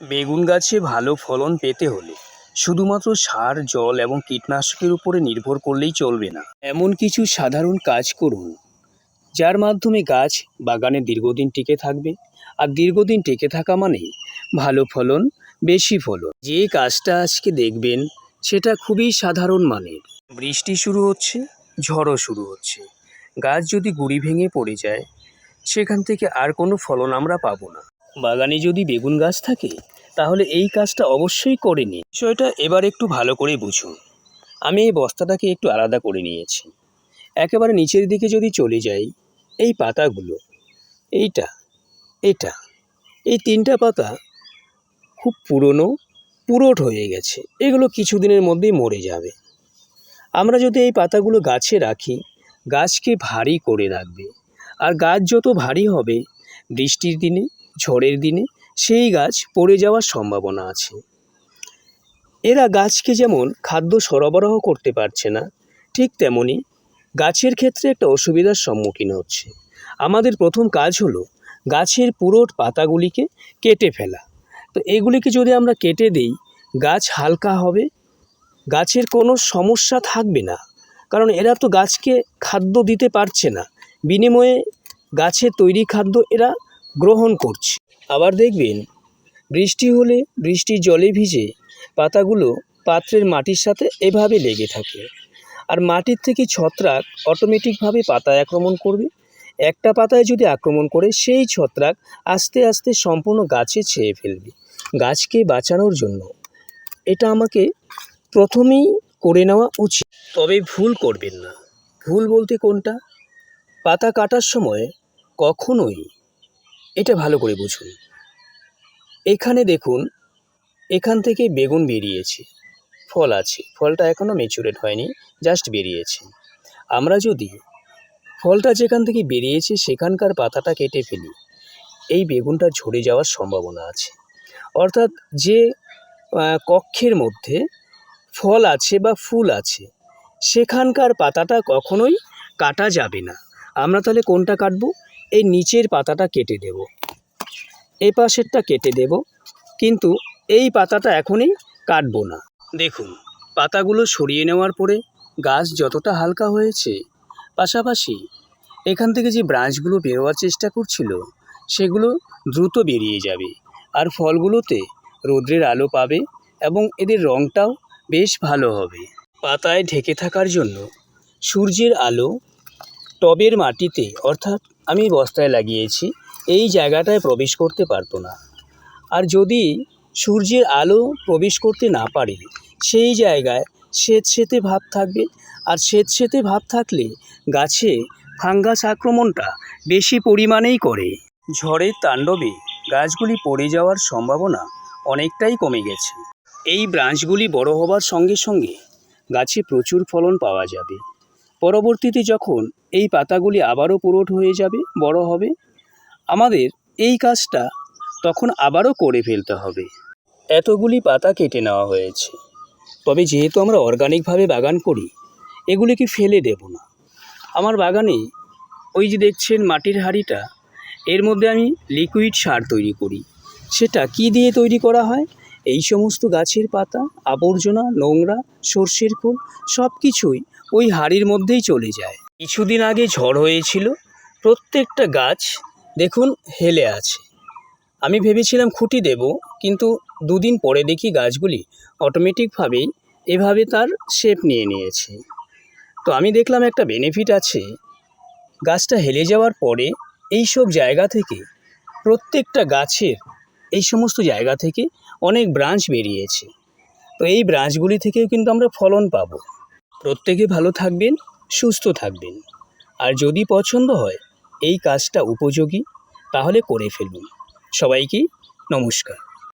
বেগুন গাছে ভালো ফলন পেতে হলে শুধুমাত্র সার, জল এবং কীটনাশকের উপরে নির্ভর করলেই চলবে না। এমন কিছু সাধারণ কাজ করুন, যার মাধ্যমে গাছ বাগানে দীর্ঘদিন টিকে থাকবে। আর দীর্ঘদিন টিকে থাকা মানে ভালো ফলন, বেশি ফলন। যে কাজটা আজকে দেখবেন, সেটা খুবই সাধারণ মানের। বৃষ্টি শুরু হচ্ছে, ঝড়ও শুরু হচ্ছে। গাছ যদি গুড়ি ভেঙে পড়ে যায়, সেখান থেকে আর কোনো ফলন আমরা পাবো না। বাগানে যদি বেগুন গাছ থাকে, তাহলে এই কাজটা অবশ্যই করে নিন। বিষয়টা এবার একটু ভালো করে বুঝুন। আমি এই বস্তাটাকে একটু আলাদা করে নিয়েছি। একেবারে নিচের দিকে যদি চলে যাই, এই পাতাগুলো, এইটা, এটা, এই তিনটা পাতা খুব পুরনো, পুরোট হয়ে গেছে। এগুলো কিছুদিনের মধ্যেই মরে যাবে। আমরা যদি এই পাতাগুলো গাছে রাখি, গাছকে ভারী করে রাখবে। আর গাছ যত ভারী হবে, বৃষ্টির দিনে ঝড়ের দিনে সেই গাছ পড়ে যাওয়ার সম্ভাবনা আছে। এরা গাছকে যেমন খাদ্য সরবরাহ করতে পারছে না, ঠিক তেমনি গাছের ক্ষেত্রে একটা অসুবিধার সম্মুখীন হচ্ছে। আমাদের প্রথম কাজ হলো গাছের পুরোট পাতাগুলিকে কেটে ফেলা। তো এগুলিকে যদি আমরা কেটে দিই, গাছ হালকা হবে, গাছের কোনো সমস্যা থাকবে না। কারণ এরা তো গাছকে খাদ্য দিতে পারছে না। বিনিময়ে গাছের তৈরি খাদ্য এরা গ্রহণ করছে। আবার দেখবেন, বৃষ্টি হলে বৃষ্টির জলে ভিজে পাতাগুলো পাত্রের মাটির সাথে এভাবে লেগে থাকে। আর মাটির থেকে ছত্রাক অটোমেটিকভাবে পাতায় আক্রমণ করবে। একটা পাতায় যদি আক্রমণ করে, সেই ছত্রাক আস্তে আস্তে সম্পূর্ণ গাছে ছেয়ে ফেলবে, গাছকে বাঁচানোর জন্য। এটা আমাকে প্রথমেই করে নেওয়া উচিত। তবে ভুল করবেন না। ভুল বলতে কোনটা? পাতা কাটার সময় কখনোই এটা ভালো করে বুঝুন। এখানে দেখুন, এখান থেকে বেগুন বেরিয়েছে। ফল আছে, ফলটা এখনও ম্যাচুরেট হয়নি জাস্ট বেরিয়েছে। আমরা যদি ফলটা যেখান থেকে বেরিয়েছে সেখানকার পাতাটা কেটে ফেলি, এই বেগুনটা ঝরে যাওয়ার সম্ভাবনা আছে। অর্থাৎ যে কক্ষের মধ্যে ফল আছে বা ফুল আছে, সেখানকার পাতাটা কখনোই কাটা যাবে না। আমরা তাহলে কোনটা কাটবো? এই নিচের পাতাটা কেটে দেব। এই পাশেরটা কেটে দেব, কিন্তু এই পাতাটা এখনই কাটবো না। দেখুন, পাতাগুলো সরিয়ে নেওয়ার পরে গাছ যতটা হালকা হয়েছে, পাশাপাশি এখান থেকে যে ব্রাঞ্চগুলো বেরোয়ার চেষ্টা করছিল, সেগুলো দ্রুত বেরিয়ে যাবে আর ফলগুলোতে রৌদ্রের আলো পাবে এবং এদের রঙটাও বেশ ভালো হবে। পাতায় ঢেকে থাকার জন্য সূর্যের আলো টবের মাটিতে, অর্থাৎ আমি বস্তায় লাগিয়েছি, এই জায়গাটায় প্রবেশ করতে পারতো না। আর যদি সূর্যের আলো প্রবেশ করতে না পারে, সেই জায়গায় শ্বেত স্বেতসেতে ভাব থাকবে। আর শ্বেত স্বেতসেতে ভাব থাকলে গাছে ফাঙ্গাস আক্রমণটা বেশি পরিমাণেই করে। ঝড়ের তাণ্ডবে গাছগুলি পড়ে যাওয়ার সম্ভাবনা অনেকটাই কমে গেছে। এই ব্রাঞ্চগুলি বড় হবার সঙ্গে সঙ্গে গাছে প্রচুর ফলন পাওয়া যাবে। পরবর্তীতে যখন এই পাতাগুলি আবারও পুরোট হয়ে যাবে, বড় হবে, আমাদের এই কাজটা তখন আবারও করে ফেলতে হবে। এতগুলি পাতা কেটে নেওয়া হয়েছে। তবে যেহেতু আমরা অর্গানিকভাবে বাগান করি, এগুলিকে ফেলে দেব না। আমার বাগানে ওই যে দেখছেন মাটির হাঁড়িটা, এর মধ্যে আমি লিকুইড সার তৈরি করি। সেটা কি দিয়ে তৈরি করা হয়? এই সমস্ত গাছের পাতা, আবর্জনা, নোংরা, সর্ষের খোল সব কিছুই ওই হাঁড়ির মধ্যেই চলে যায়। কিছুদিন আগে ঝড় হয়েছিল, প্রত্যেকটা গাছ দেখুন হেলে আছে। আমি ভেবেছিলাম খুঁটি দেব, কিন্তু দুদিন পরে দেখি গাছগুলি অটোমেটিকভাবেই এভাবে তার শেপ নিয়ে নিয়েছে। তো আমি দেখলাম একটা বেনিফিট আছে। গাছটা হেলে যাওয়ার পরে এই সব জায়গা থেকে প্রত্যেকটা গাছের এই সমস্ত জায়গা থেকে অনেক ব্রাঞ্চ বেরিয়েছে। তো এই ব্রাঞ্চগুলি থেকেও কিন্তু আমরা ফলন পাব। প্রত্যেকে ভালো থাকবেন, সুস্থ থাকবেন। আর যদি পছন্দ হয়, এই কাজটা উপযোগী, তাহলে করে ফেলুন। সবাইকে নমস্কার।